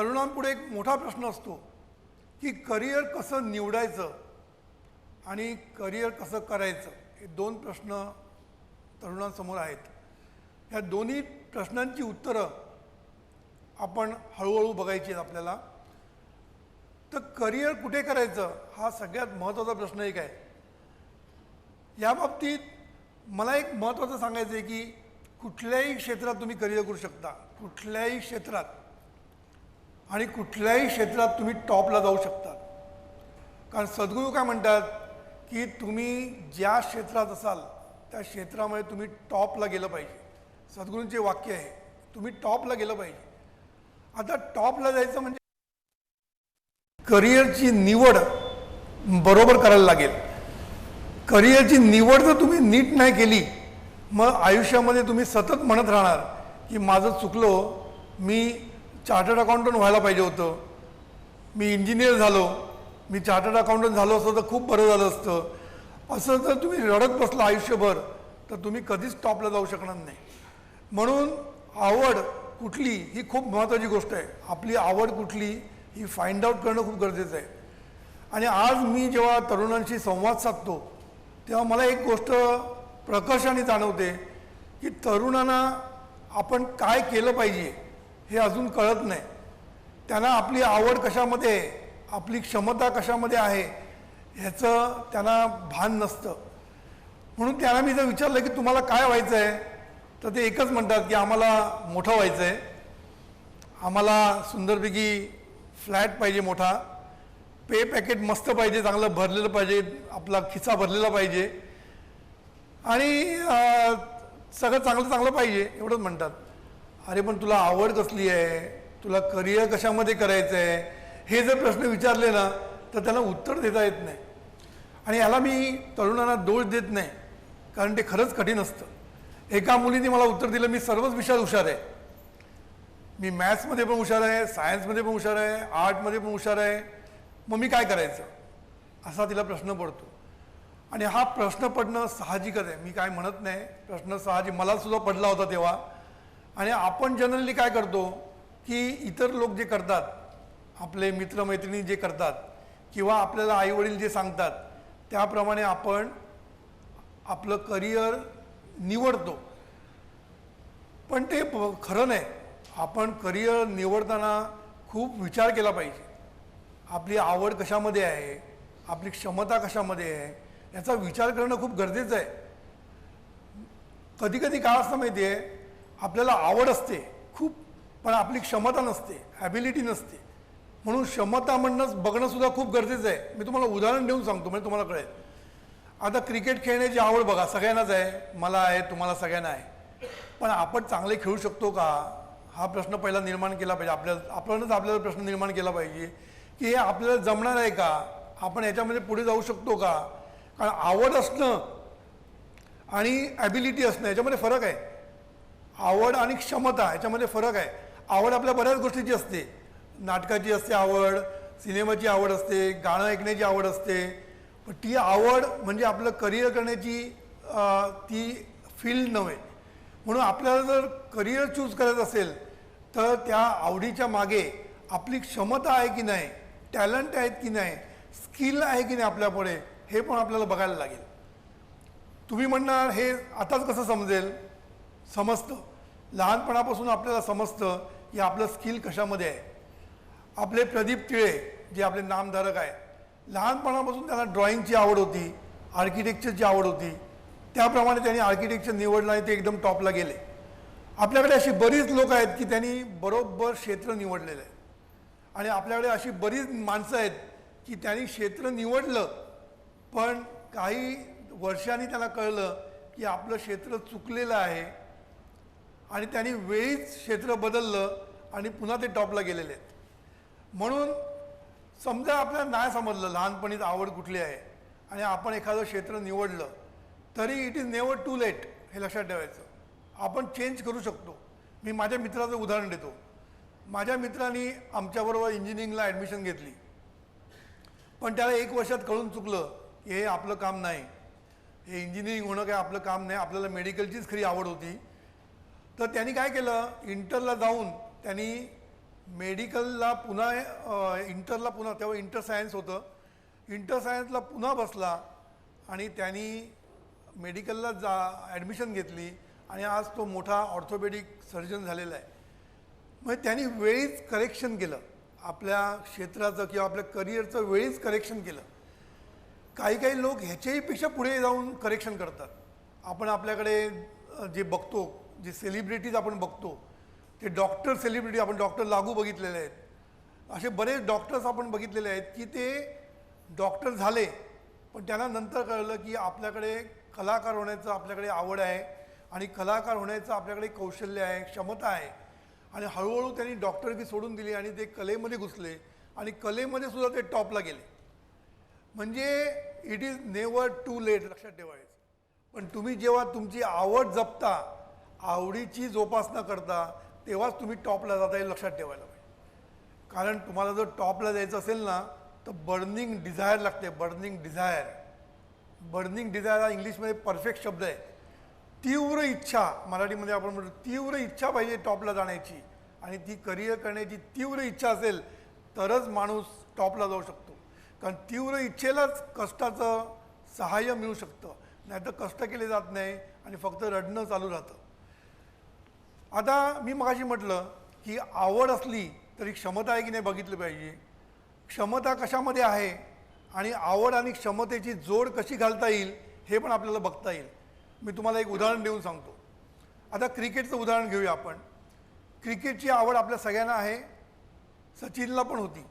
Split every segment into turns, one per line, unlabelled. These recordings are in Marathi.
तरुणांपुढे एक मोठा प्रश्न असतो की करिअर कसं निवडायचं आणि करिअर कसं करायचं? हे दोन प्रश्न तरुणांसमोर आहेत. या दोन्ही प्रश्नांची उत्तरं आपण हळूहळू बघायची आहेत आपल्याला. तर करिअर कुठे करायचं? हा सगळ्यात महत्त्वाचा प्रश्न एक आहे. याबाबतीत मला एक महत्त्वाचं सांगायचं आहे की कुठल्याही क्षेत्रात तुम्ही करिअर करू शकता. कुठल्याही क्षेत्रात. आणि कुठल्याही क्षेत्रात तुम्ही टॉपला जाऊ शकता. कारण सद्गुरू काय म्हणतात की तुम्ही ज्या क्षेत्रात असाल त्या क्षेत्रामध्ये तुम्ही टॉपला गेलं पाहिजे. सद्गुरूंचे वाक्य आहे तुम्ही टॉपला गेलं पाहिजे. आता टॉपला जायचं म्हणजे करिअरची निवड बरोबर करायला लागेल. करिअरची निवड जर तुम्ही नीट नाही केली मग आयुष्यामध्ये तुम्ही सतत म्हणत राहणार की माझं चुकलो मी चार्टर्ड अकाउंटंट व्हायला पाहिजे होतं. मी इंजिनियर झालो. मी चार्टर्ड अकाउंटंट झालो असतं तर खूप बरं झालं असतं. असं जर तुम्ही रडत बसला आयुष्यभर तर तुम्ही कधीच टॉपला जाऊ शकणार नाही. म्हणून आवड कुठली ही खूप महत्त्वाची गोष्ट आहे. आपली आवड कुठली ही फाइंड आउट करणं खूप गरजेचं आहे. आणि आज मी जेव्हा तरुणांशी संवाद साधतो तेव्हा मला एक गोष्ट प्रकर्षाने जाणवते की तरुणांना आपण काय केलं पाहिजे? हे अजून कळत नाही. त्यांना आपली आवड कशामध्ये आहे? आपली क्षमता कशामध्ये आहे? ह्याचं त्यांना भान नसतं. म्हणून त्यांना मी जर विचारलं की तुम्हाला काय व्हायचं आहे तर ते एकच म्हणतात की आम्हाला मोठं व्हायचं आहे आम्हाला सुंदरपैकी फ्लॅट पाहिजे मोठा. पे पॅकेट मस्त पाहिजे चांगलं भरलेलं पाहिजे आपला खिसा भरलेला पाहिजे. आणि सगळं चांगलं चांगलं पाहिजे एवढंच म्हणतात. अरे पण तुला आवड कसली आहे? तुला करिअर कशामध्ये करायचं आहे हे जर प्रश्न विचारले ना तर त्याला उत्तर देता येत नाही. आणि याला मी तरुणांना दोष देत नाही कारण ते खरंच कठीण असतं. एका मुलीने मला उत्तर दिलं मी सर्वच विषयात हुशार आहे. मी मॅथ्समध्ये पण हुशार आहे सायन्समध्ये पण हुशार आहे आर्टमध्ये पण हुशार आहे. मग मी काय करायचं? असा तिला प्रश्न पडतो. आणि हा प्रश्न पडणं साहजिकच आहे. मी काय म्हणत नाही. प्रश्न साहजिक मला सुद्धा पडला होता तेव्हा. आणि आपण जनरली काय करतो की इतर लोक जे करतात आपले मित्रमैत्रिणी जे करतात किंवा आपल्याला आईवडील जे सांगतात त्याप्रमाणे आपण आपलं करिअर निवडतो. पण ते खरं नाही. आपण करिअर निवडताना खूप विचार केला पाहिजे. आपली आवड कशामध्ये आहे? आपली क्षमता कशामध्ये आहे? याचा विचार करणं खूप गरजेचं आहे. कधी कधी काय असतं माहिती आहे आपल्याला आवड असते खूप पण आपली क्षमता नसते ॲबिलिटी नसते. म्हणून क्षमता म्हणणं बघणंसुद्धा खूप गरजेचं आहे. मी तुम्हाला उदाहरण देऊन सांगतो म्हणजे तुम्हाला कळेल. आता क्रिकेट खेळण्याची आवड बघा सगळ्यांनाच आहे मला आहे तुम्हाला सगळ्यांना आहे. पण आपण चांगले खेळू शकतो का? हा प्रश्न पहिला निर्माण केला पाहिजे. आपल्या आपणच आपल्याला प्रश्न निर्माण केला पाहिजे की हे आपल्याला जमणार आहे का? आपण याच्यामध्ये पुढे जाऊ शकतो का? कारण आवड असणं आणि ॲबिलिटी असणं याच्यामध्ये फरक आहे. आवड आणि क्षमता याच्यामध्ये फरक आहे. आवड आपल्या बऱ्याच गोष्टीची असते. नाटकाची असते आवड सिनेमाची आवड असते गाणं ऐकण्याची आवड असते. पण ती आवड म्हणजे आपलं करिअर करण्याची ती फील्ड नव्हे. म्हणून आपल्याला जर करिअर चूज करायचं असेल तर त्या आवडीच्या मागे आपली क्षमता आहे की नाही टॅलेंट आहेत की नाही स्किल आहे की नाही आपल्यापुढे हे पण आपल्याला बघायला लागेल. तुम्ही म्हणणार हे आताच कसं समजेल? समजतं. लहानपणापासून आपल्याला समजतं की आपलं स्किल कशामध्ये आहे. आपले प्रदीप टिळे जे आपले नामधारक आहे लहानपणापासून त्यांना ड्रॉइंगची आवड होती आर्किटेक्चरची आवड होती. त्याप्रमाणे त्यांनी आर्किटेक्चर निवडलं आणि ते एकदम टॉपला गेले. आपल्याकडे अशी बरीच लोक आहेत की त्यांनी बरोबर क्षेत्र निवडलेलं आहे. आणि आपल्याकडे अशी बरीच माणसं आहेत की त्यांनी क्षेत्र निवडलं पण काही वर्षांनी त्यांना कळलं की आपलं क्षेत्र चुकलेलं आहे. आणि त्यांनी वेळीच क्षेत्र बदललं आणि पुन्हा ते टॉपला गेलेले आहेत. म्हणून समजा आपल्याला नाही समजलं लहानपणीच आवड कुठली आहे आणि आपण एखादं क्षेत्र निवडलं तरी it is never too late हे लक्षात ठेवायचं. आपण चेंज करू शकतो. मी माझ्या मित्राचं उदाहरण देतो. माझ्या मित्रांनी आमच्याबरोबर इंजिनिअरिंगला ॲडमिशन घेतली. पण त्याला एक वर्षात कळून चुकलं की हे आपलं काम नाही. हे इंजिनिअरिंग होणं काय आपलं काम नाही आपल्याला मेडिकलचीच खरी आवड होती. तर त्यांनी काय केलं? इंटरला जाऊन त्यांनी मेडिकलला पुन्हा इंटरला पुन्हा तेव्हा इंटर सायन्स होतं. इंटर सायन्सला पुन्हा बसला आणि त्यांनी मेडिकलला जा ॲडमिशन घेतली आणि आज तो मोठा ऑर्थोपेडिक सर्जन झालेला आहे. मग त्यांनी वेळीच करेक्शन केलं. आपल्या क्षेत्राचं किंवा आपल्या करिअरचं वेळीच करेक्शन केलं. काही काही लोक ह्याच्याहीपेक्षा पुढे जाऊन करेक्शन करतात. आपण आपल्याकडे जे बघतो जे सेलिब्रिटीज आपण बघतो ते डॉक्टर सेलिब्रिटी आपण डॉक्टर लागू बघितलेले आहेत. असे बरेच डॉक्टर्स आपण बघितलेले आहेत की ते डॉक्टर झाले पण त्यांना नंतर कळलं की आपल्याकडे कलाकार होण्याचं आपल्याकडे आवड आहे आणि कलाकार होण्याचं आपल्याकडे कौशल्य आहे क्षमता आहे. आणि हळूहळू त्यांनी डॉक्टरकी सोडून दिली आणि ते कलेमध्ये घुसले आणि कलेमध्ये सुद्धा ते टॉपला गेले. म्हणजे it is never too late लक्षात ठेवायचं. पण तुम्ही जेव्हा तुमची आवड जपता आवडीची जोपासना करता तेव्हाच तुम्ही टॉपला जाता हे लक्षात ठेवायला पाहिजे. कारण तुम्हाला जर टॉपला जायचं असेल ना तर बर्निंग डिझायर लागते बर्निंग डिझायर बर्निंग डिझायर हा इंग्लिशमध्ये परफेक्ट शब्द आहे. तीव्र इच्छा मराठीमध्ये आपण म्हणतो तीव्र इच्छा पाहिजे टॉपला जाण्याची. आणि ती करिअर करण्याची तीव्र इच्छा असेल तरच माणूस टॉपला जाऊ शकतो. कारण तीव्र इच्छेलाच कष्टाचं सहाय्य मिळू शकतं. नाहीतर कष्ट केले जात नाही आणि फक्त रडणं चालू राहतं. आता मी मगाशी म्हटलं की आवड असली तरी क्षमता आहे की नाही बघितली पाहिजे. क्षमता कशामध्ये आहे आणि आवड आणि क्षमतेची जोड कशी घालता येईल हे पण आपल्याला बघता येईल. मी तुम्हाला एक उदाहरण देऊन सांगतो. आता क्रिकेटचं उदाहरण घेऊया आपण. क्रिकेटची आवड आपल्या सगळ्यांना आहे. सचिनला पण होती.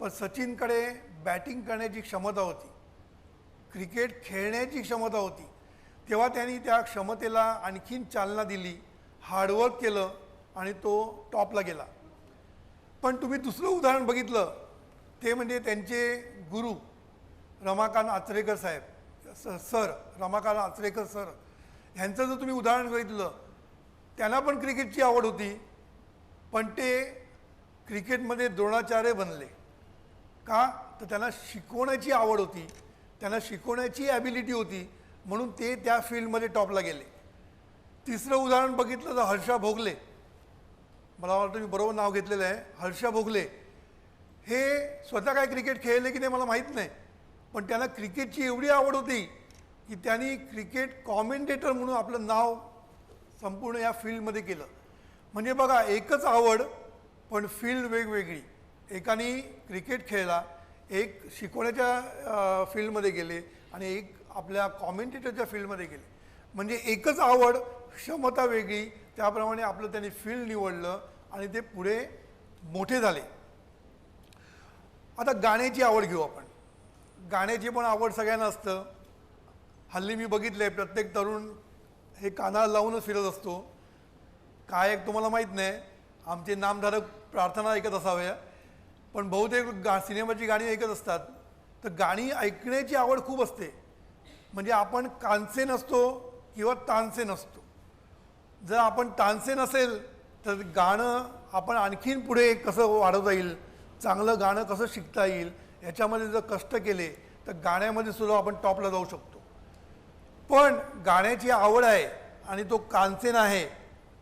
पण सचिनकडे बॅटिंग करण्याची क्षमता होती. क्रिकेट खेळण्याची क्षमता होती. तेव्हा त्यांनी त्या क्षमतेला आणखीन चालना दिली. हार्डवर्क केलं आणि तो टॉपला गेला. पण तुम्ही दुसरं उदाहरण बघितलं ते म्हणजे त्यांचे गुरु रमाकांत आचरेकर साहेब स सर रमाकांत आचरेकर सर ह्यांचं जर तुम्ही उदाहरण बघितलं त्यांना पण क्रिकेटची आवड होती पण ते क्रिकेटमध्ये द्रोणाचार्य बनले. का? तर त्यांना शिकवण्याची आवड होती त्यांना शिकवण्याची ॲबिलिटी होती म्हणून ते त्या फील्डमध्ये टॉपला गेले. तिसरं उदाहरण बघितलं तर हर्षा भोगले. मला वाटतं मी बरोबर नाव घेतलेलं आहे. हर्षा भोगले. हे स्वतः काय क्रिकेट खेळले की नाही मला माहीत नाही. पण त्यांना क्रिकेटची एवढी आवड होती की त्यांनी क्रिकेट कॉमेंटेटर म्हणून आपलं नाव संपूर्ण या फील्डमध्ये केलं. म्हणजे बघा एकच आवड पण फील्ड वेगवेगळी. एकाने क्रिकेट खेळला एक शिकवण्याच्या फील्डमध्ये गेले आणि एक आपल्या कॉमेंटेटरच्या फील्डमध्ये गेले. म्हणजे एकच आवड क्षमता वेगळी त्याप्रमाणे आपलं त्यांनी फील्ड निवडलं आणि ते पुढे मोठे झाले. आता गाण्याची आवड घेऊ आपण. गाण्याची पण आवड सगळ्यांना असतं. हल्ली मी बघितलं आहे प्रत्येक तरुण हे कानाला लावूनच फिरत असतो. काय एक तुम्हाला माहीत नाही आमचे नामधारक प्रार्थना ऐकत असाव्या पण बहुतेक गा सिनेमाची गाणी ऐकत असतात. तर गाणी ऐकण्याची आवड खूप असते. म्हणजे आपण कानसे नसतो किंवा तानसेन असतो जर आपण तानसे नसेल तर गाणं आपण आणखीन पुढे कसं वाढवता येईल चांगलं गाणं कसं शिकता येईल याच्यामध्ये जर कष्ट केले तर गाण्यामध्ये सुद्धा आपण टॉपला जाऊ शकतो. पण गाण्याची आवड आहे आणि तो कानसेन आहे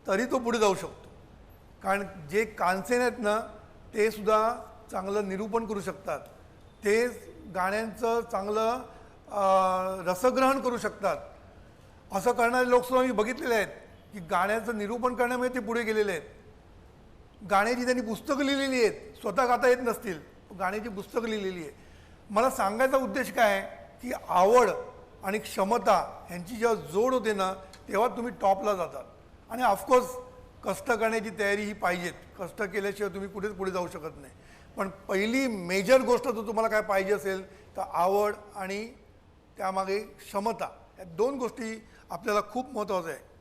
तरी तो पुढे जाऊ शकतो. कारण जे कानसेन आहेत ना ते सुद्धा चांगलं निरूपण करू शकतात. ते गाण्यांचं चांगलं रसग्रहण करू शकतात. असं करणारे लोकसुद्धा मी बघितलेले आहेत की गाण्याचं निरूपण करण्यामध्ये ते पुढे गेलेले आहेत. गाण्याची त्यांनी पुस्तकं लिहिलेली आहेत स्वतः गाता येत नसतील गाण्याची पुस्तकं लिहिलेली आहे मला सांगायचा उद्देश काय आहे की आवड आणि क्षमता ह्यांची जेव्हा जोड होते ना तेव्हा तुम्ही टॉपला जातात आणि ऑफकोर्स कष्ट करण्याची तयारी ही पाहिजेत. कष्ट केल्याशिवाय तुम्ही कुठेच पुढे जाऊ शकत नाही. पण पहिली मेजर गोष्ट जर तुम्हाला काय पाहिजे असेल तर आवड आणि त्यामागे क्षमता या दोन गोष्टी आपल्याला खूप महत्त्वाचं आहे.